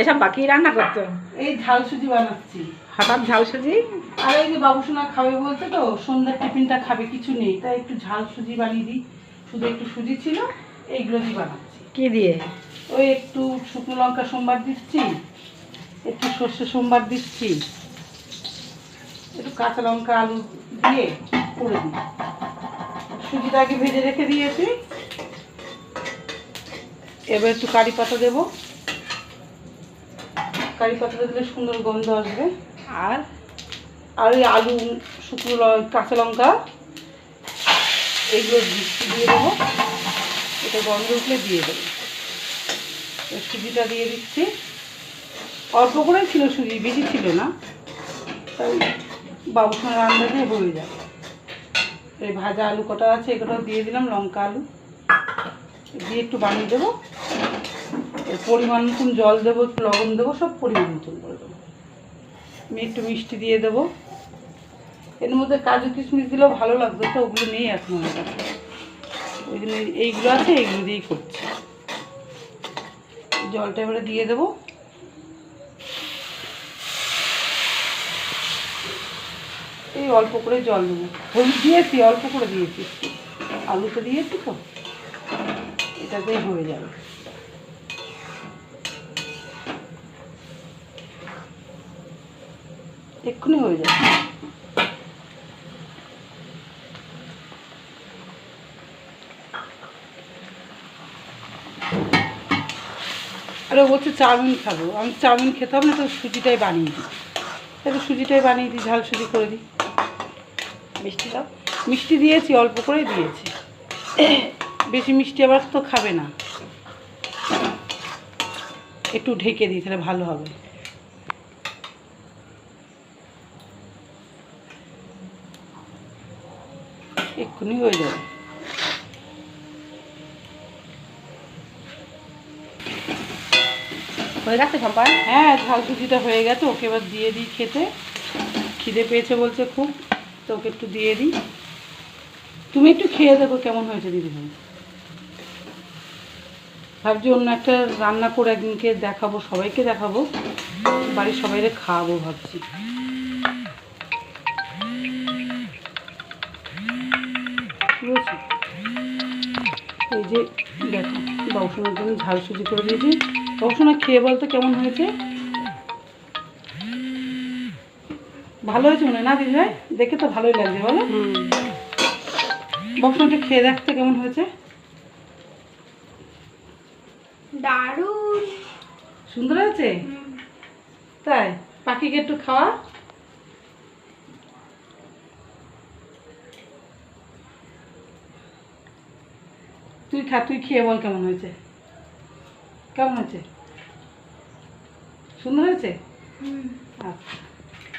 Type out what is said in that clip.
এসব বাকি রান্না করছ এই ঝাল সুজি বানাচ্ছি। হঠাৎ ঝাল সুজি? আর এই যে বাবুসোনা খাবে বলতে তো সন্ধ্যার টিফিনটা খাবে কিছু নেই। তাই একটু ঝাল সুজি বানিয়ে দিই। শুধু একটু সুজি ছিল এইগুলো দিয়ে বানাচ্ছি। কি দিয়ে? ওই একটু শুকনো লঙ্কা সোমবার দিচ্ছি একটু সর্ষে সোমবার দিচ্ছি একটু কাঁচা লঙ্কা আলু দিয়ে করে দিই। সুজিটা আগে ভেজে রেখে দিয়েছি। এবার একটু কারি পাতা দেবো। কারি পাতাটা দিলে সুন্দর গন্ধ আসবে। আর আর ওই আলু, শুকনো কাঁচা লঙ্কা, এগুলো দিয়ে দেবো। এটা গন্ধ উঠলে দিয়ে দেবো। সুজিটা দিয়ে দিচ্ছি। অল্প করে ছিল সুজি, বেশি ছিল না। তাই বাবুসোনার রান্নাতে হয়ে যাবে এই ভাজা আলু কটা আছে, এগুলো দিয়ে দিলাম, লঙ্কা আলু। দিয়ে একটু বানিয়ে দেবো। এর পরিমাণ মতন জল দেবো একটু লবণ দেবো, সব পরিমাণ মতন করে দেবো। আমি একটু মিষ্টি দিয়ে দেবো। এর মধ্যে কাজু কিশমিশ দিলেও ভালো লাগতো, তো ওগুলো নেই এখন আমার কাছে। ওই জন্য এইগুলো আছে, এইগুলো দিয়েই করছি। জলটা এবারে দিয়ে দেবো। এই অল্প করে জল দেবো। হলুদ দিয়েছি, অল্প করে দিয়েছি আলুতে দিয়েছি তো। এটাতেই হয়ে যাবে। এক্ষুনি হয়ে যাবে। আরে বলছে চাউমিন খাব। আমি চাউমিন খেতাম না তো সুজিটাই বানিয়ে দিই। তাহলে সুজিটাই বানিয়ে দিই ঝাল সুজি করে দিই। মিষ্টি দাও। মিষ্টি দিয়েছি অল্প করেই দিয়েছি। বেশি মিষ্টি আবার তো খাবে না। একটু ঢেকে দিই তাহলে ভালো হবে। এক্ষুনি হয়ে যাবে। হয়ে গেছে সম্পা হ্যাঁ ঝাল সুজিটা হয়ে গেছে ওকে এবার দিয়ে দিই খেতে। খিদে পেয়েছে বলছে খুব তো ওকে একটু দিয়ে দিই। তুমি একটু খেয়ে দেখো কেমন হয়েছে দিদি ভাই। ভাবছি অন্য একটা রান্না করে একদিনকে দেখাবো সবাইকে দেখাবো বাড়ির সবাইকে খাওয়াবো ভাবছি। এই যে দেখো বাবুসোনার জন্য ঝাল সুজি করে দিয়েছি। বাবুসোনা খেয়ে বলতো কেমন হয়েছে? ভালো হয়েছে মনে না দিদি ভাই? দেখে তো ভালোই লাগছে বলো। বাবুসোনাটা খেয়ে দেখতে কেমন হয়েছে? দারুণ। সুন্দর হয়েছে? তাই? পাখিকে একটু খাওয়া? তুই খা তুই খেয়ে বল কেমন হয়েছে? কেমন হয়েছে? সুন্দর হয়েছে? আচ্ছা।